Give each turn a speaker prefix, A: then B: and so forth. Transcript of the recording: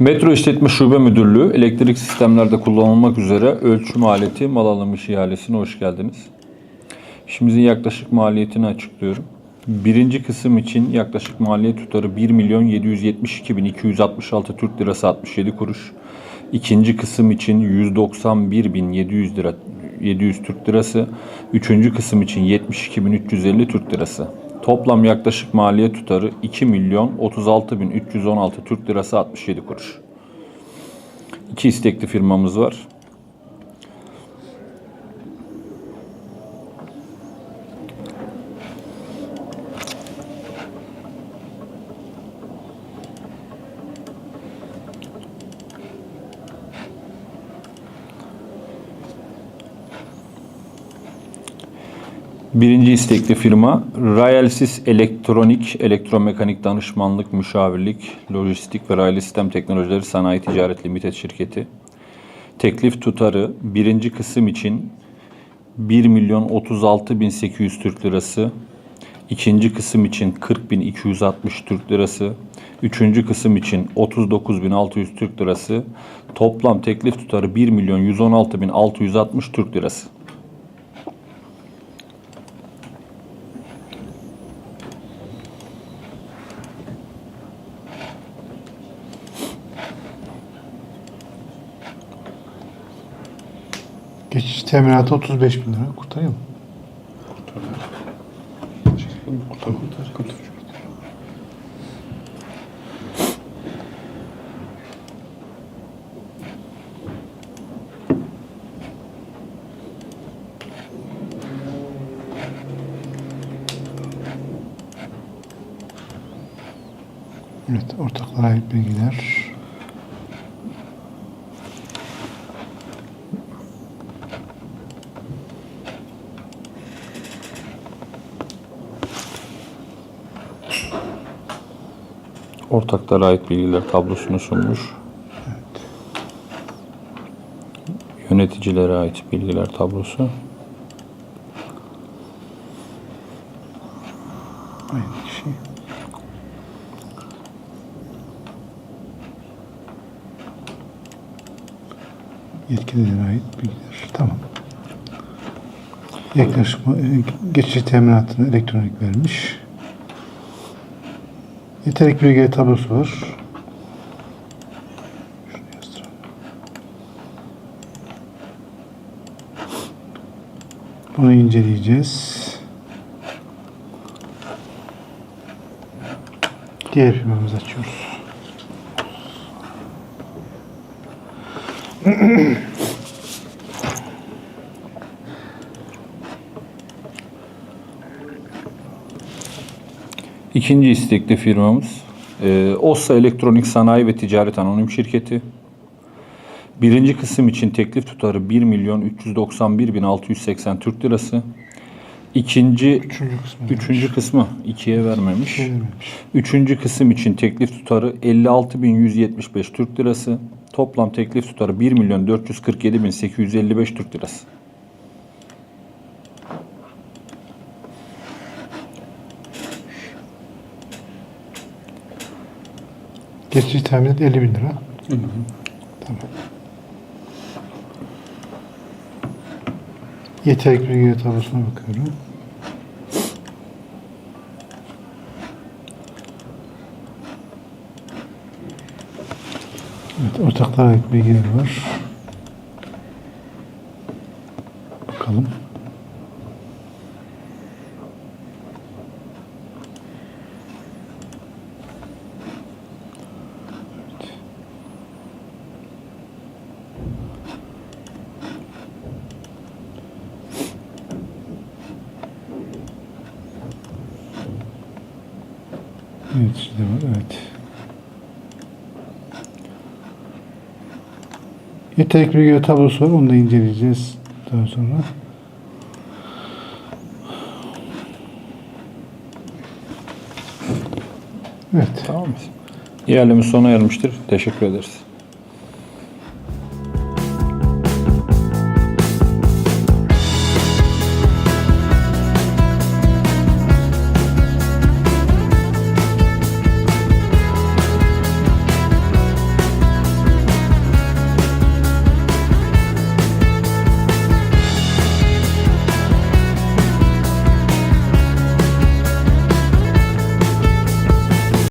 A: Metro İşletme Şube Müdürlüğü elektrik sistemlerde kullanılmak üzere ölçüm aleti mal alınmış ihalesine hoş geldiniz. İşimizin yaklaşık maliyetini açıklıyorum. Birinci kısım için yaklaşık maliyet tutarı 1 milyon 772 bin 266 Türk lirası 67 kuruş. İkinci kısım için 191 bin 700 lira 700 Türk lirası. Üçüncü kısım için 72 bin 350 Türk lirası. Toplam yaklaşık maliyet tutarı 2 milyon 36 bin 316 Türk lirası 67 kuruş. İki istekli firmamız var. Birinci istekli firma Rayalsis Elektronik, Elektromekanik Danışmanlık, Müşavirlik, Lojistik ve Raylı Sistem Teknolojileri Sanayi Ticaret Limited şirketi. Teklif tutarı birinci kısım için 1 milyon 36 bin 800 Türk lirası, ikinci kısım için 40 bin 260 Türk lirası, üçüncü kısım için 39 bin 600 Türk lirası, toplam teklif tutarı 1 milyon 116 bin 660 Türk lirası.
B: Geçiş teminatı 35 bin lira. Kurtarıyor mu? Evet, ortaklara ait bilgiler.
A: Ortaklara ait bilgiler tablosunu sunmuş. Yöneticilere ait bilgiler tablosu.
B: Aynı kişi. Yetkililere ait bilgiler. Tamam. Yaklaşık geçici teminatını elektronik vermiş. Yeterlik bilgi tablosu var. Bunu inceleyeceğiz. Diğer firmamızı açıyoruz.
A: İkinci istekli firmamız e, Ossa Elektronik Sanayi ve Ticaret Anonim Şirketi. Birinci kısım için teklif tutarı 1 milyon 391 bin 680 Türk lirası. İkinci,
B: Üçüncü kısmı.
A: üçüncü kısmı ikiye vermemiş.
B: Şey.
A: Üçüncü kısım için teklif tutarı 56.175 Türk lirası. Toplam teklif tutarı 1 milyon 447.855 Türk lirası.
B: Geçici teminat 50 bin lira. Tamam. Yeterlik bilgi tablosuna bakıyorum. Evet, ortaklara bilgiler var. Bakalım. Evet, evet. Yeterlik bilgi tablosu var, onu da inceleyeceğiz daha sonra. Evet.
A: Tamam mı? İhalemiz sona ermiştir. Teşekkür ederiz.